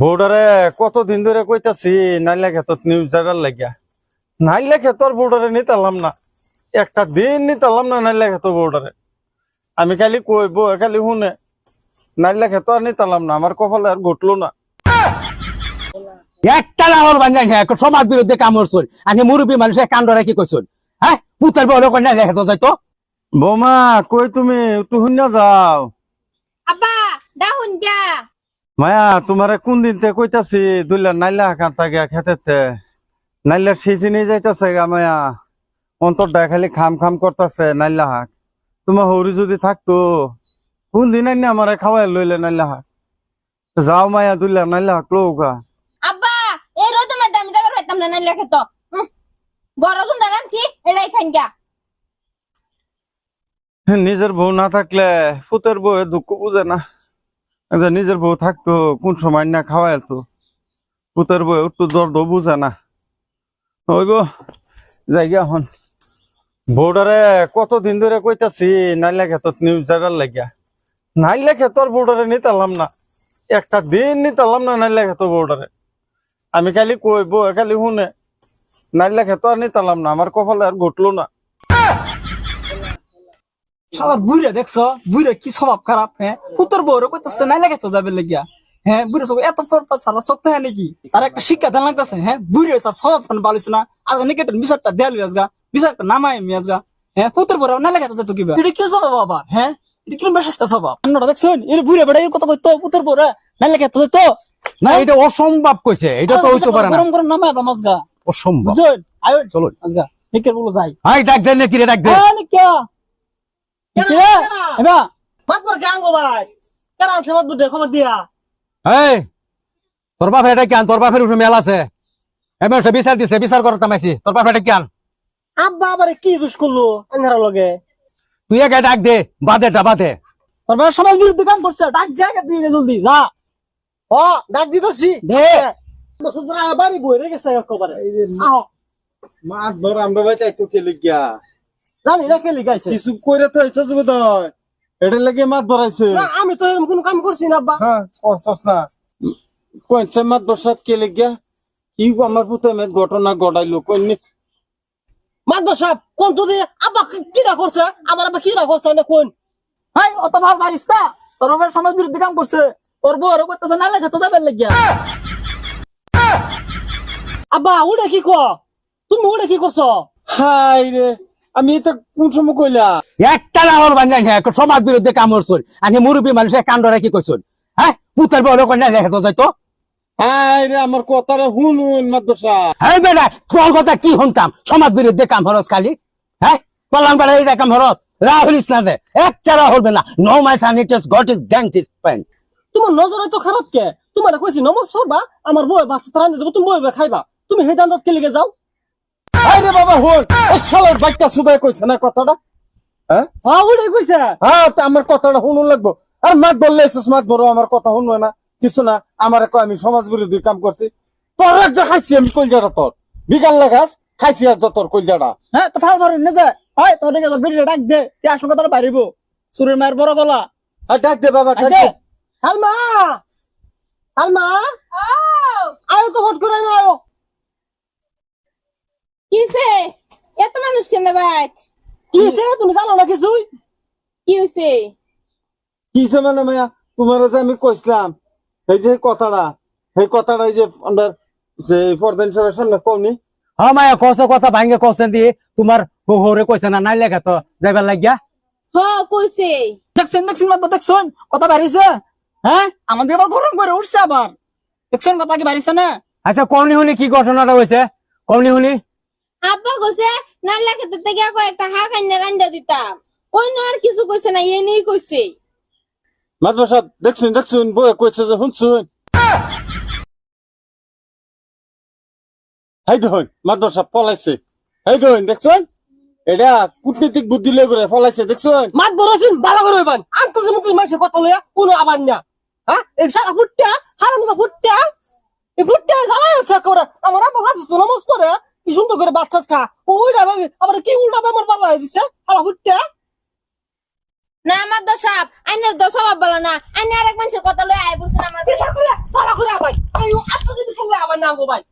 বোর্ডারে কতদিন ধরে কইতাছি নাইলা খেতত নিউজ যাবার লাগিয়া? নাইলা খেতর বোর্ডারে নিতালাম না। একটা দিন নিতালাম না নাইলা খেত বোর্ডারে আমি খালি কইব খালি শুনে। নাইলা খেত আর নিতালাম না আমার কপালে আর ঘটলো না। একটা লাহর বাঞ্জান হ্যাঁ সমাজ বিরুদ্ধে কাম করছুন আমি মুরব্বী মানুষের কাণ্ডরা কি করছুন হ্যাঁ? পুতার বড় কন্যা লেখা তো যাইতো। বৌমা কই তুমি? একটু শুনে যাও। আব্বা ডাউন যা মায়া তোমারে কোন দিন তে কইতাছি দুইলা নাইলা হাকান তাকে খেতেতে নাইলা সিজিনে যাইতাছে গা মায়া। অন্তরটা খালি খাম খাম করতেছে নাইলা হাক। তোমার হৌরি যদি থাকতো কোন দিন আইনি আমারে খাওয়াই লইলে নাইলা হাক। যাও মায়া দুইলা নাইলা হাক লৌকা আব্বা এই রোদ মে দাম যাবার হইতাম না নাইলে খেতো। যা নিজের বউ না থাকলে ফুতের বউ দুঃখ বুঝে না। নিজের বউ থাকতো, কোন সময় না খাওয়াই তো পুতের বউ একটু দর্দ বুঝে না। ওইব জায়গা হন। বোর্ডারে কতদিন ধরে কইতাছি নাইলা খেতত নিউজ যাবার লাগিয়া। নাইলা খেতর বোর্ডারে নিতালাম না। একটা দিন নিতালাম না নাইলা খেত বোর্ডারে আমি খালি কইব, খালি শুনে। নাইলা খেত আর নিতালাম না, আমার কপালে আর ঘটলো না। শালার বুড়া দেখছ? বুড়া কি স্বভাব খারাপ হ্যাঁ? পুতর বউরে কইতাছে নাই লাগে তো যাবে লাগিয়া। হ্যাঁ বুড়া সব এত ফরতা সারা শক্ত হ্যাঁ নাকি? তার একটা শিক্ষা দেন লাগতেছে হ্যাঁ? বুড়ে তার স্বভাব ফান বালিস না। আজ নিকেটের বিচারটা দেয়াল আজগা বিচারটা নামাই আমি আজগা হ্যাঁ পুতর বউরে নাই লাগে তো কিবা। এটা কি স্বভাব আবার হ্যাঁ? এটা কি বেশাস্তা স্বভাব? দেখছেন এর বুড়ে কথা কইতো পুতর বউরে নাই লাগে তো তো না? এটা অসম্ভব কইছে এটা তো হইতে পারে না। গরম গরম আজগা অসম্ভব। বুঝছেন আয় চলো নিকের বলো যাই। হাই ডাক দেন নাকি রে ডাক দে নিকা নিকা এবা মাতবার কে আঙ্গো ভাই? কেন আছে মাতবার দে খবর দিয়া। এই তোর বাপ এটা কেন তোর বাপের উঠে মেল আছে। এমন সে বিচার দিছে বিচার করতাম আইছি। তোর বাপ এটা কেন আব্বা আবার কি দোষ করল আন্ধার লগে? তুই একে ডাক দে বাদে টা বাদে। তারপরে সমাজ বিরুদ্ধে কাম করছে ডাক জায়গা তুই জলদি যা। ও ডাক দিতেছি। দে। বসুন্ধরা বাড়ি বই রে গেছে একবারে। আহ। মাছ ধর আমরা ভাই তাই তো খেলে গিয়া। জানি রেখে লিখাইছে। কিছু কইরে তো হইছে দয় এটা লাগে ধরাইছে। না আমি তো এরকম কোনো কাম করছি না আব্বা। হ্যাঁ করছস না। কইছে মাছ বসাত কে লাগিয়া কি আমার পুতে মে ঘটনা ঘটাইলো কইনি মাতবার সাহেব কোন যদি আব্বা কিরা করছে? আমার আব্বা কিরা করছে না কোন? হাই অত ভাব পারিস না তোর বাবার সমাজ বিরুদ্ধে কাম করছে। তোর বউ আরও করতেছে না লেখা তো যাবে লাগিয়া। আব্বা ওটা কি ক? তুমি ওটা কি করছ? হাই রে আমি এটা কোন সময় কইলা? একটা বাঞ্জান হ্যাঁ সমাজ বিরুদ্ধে কাম করছুন। আমি মুরব্বী মানুষের কাণ্ডরা কি করছুন হ্যাঁ? পুতার বড় কন্যা তো যাইতো। হাই আমার কথাটা শুনুন মাদ্রাসা হ্যাঁ বেটা তোর কথা কি শুনতাম? সমাজ বিরুদ্ধে কাম হরস খালি। হ্যাঁ? বেড়া এই কাম হরস। রাহুল ইসলামে একটা রাহুল না no my son it is got pain তোমার নজর এত খারাপ কে? তোমার কইছি নমস পড়বা আমার বই বাচ্চা দেবো তুমি বই খাইবা। তুমি লিগে যাও? হাই বাবা হল। ও শালার বাচ্চা সুদাই কইছে না কথাটা? হ্যাঁ? হ্যাঁ ওটাই কইছে। হ্যাঁ তা আমার কথাটা শুনুন লাগবো। আর মাত বললে এসেছ মাত বড় আমার কথা শুনবে না। কিছু না আমার আমি সমাজ বিরোধী কাম করছি। তোর একটা খাইছি আমি কলজাটা তোর। বিকাল লাগাস খাইছি আর তোর কলজাটা। হ্যাঁ তো ফাল মারুন না যে হাই তোর দিকে তোর ডাক দে তুই আসল কথা পারিব সুরের মায়ের বড় গলা। আর ডাক দে বাবা ডাক দে। হালমা! হালমা! আয়ো তো ভোট করে আয়ো কিসে ভাই? কি হয়েছে তুমি জানো না কিছুই? কি হইছে? কিসে মানে মায়া তোমার যে আমি কইছিলাম এই যে কথাটা সেই কথাটা এই যে আমরা যে প্রধান সাহেবের সামনে কমনি হ্যাঁ মায়া কস কথা ভাঙ্গে কসেন দিয়ে তোমার হরে কইছে না নাই লেখা তো যাইবার লাগিয়া। হ কইছে। দেখছেন দেখছেন মাত্র দেখছেন কথা বাড়িছে হ্যাঁ? আমাদের আবার গরম করে উঠছে আবার। দেখছেন কথা কি বাড়িছে না? আচ্ছা কমনি শুনি কি ঘটনাটা হয়েছে কমনি শুনি। আব্বা কইছে নাইলে খেতে থেকে একটা খাইনে রান্দা দিতাম। অন্য আর কিছু কইছে না এ নেই কইছে। মাদ্রাসা দেখছুন দেখছুন বই কইছে যে শুনছুন। হাই দেখুন মাদ্রাসা পলাইছে। হাই দেখছুন? এটা কূটনীতিক বুদ্ধি লই করে পলাইছে দেখছুন? মাত বড়ছিন ভালো করে হইবান। আন্ত যে মুখ মাসে কত লয়া কোনো আবার না। হ্যাঁ? এই সারা ফুটটা ফুটটা। এই ফুটটা জ্বালা আছে করে আমার আব্বা বাচ্চা তো নমস পড়ে। কি সুন্দর করে বাচ্চা খা। ওই না আবার কি উল্টা আমার বাবা দিছে? হালা হুটটা। না আমার দশ আইনের দশ আপ বলো না। আইনে আরেক মানুষের কথা লয়ে আয় বলছেন আমার বিচার করে ভালো করে আবাই না গো ভাই।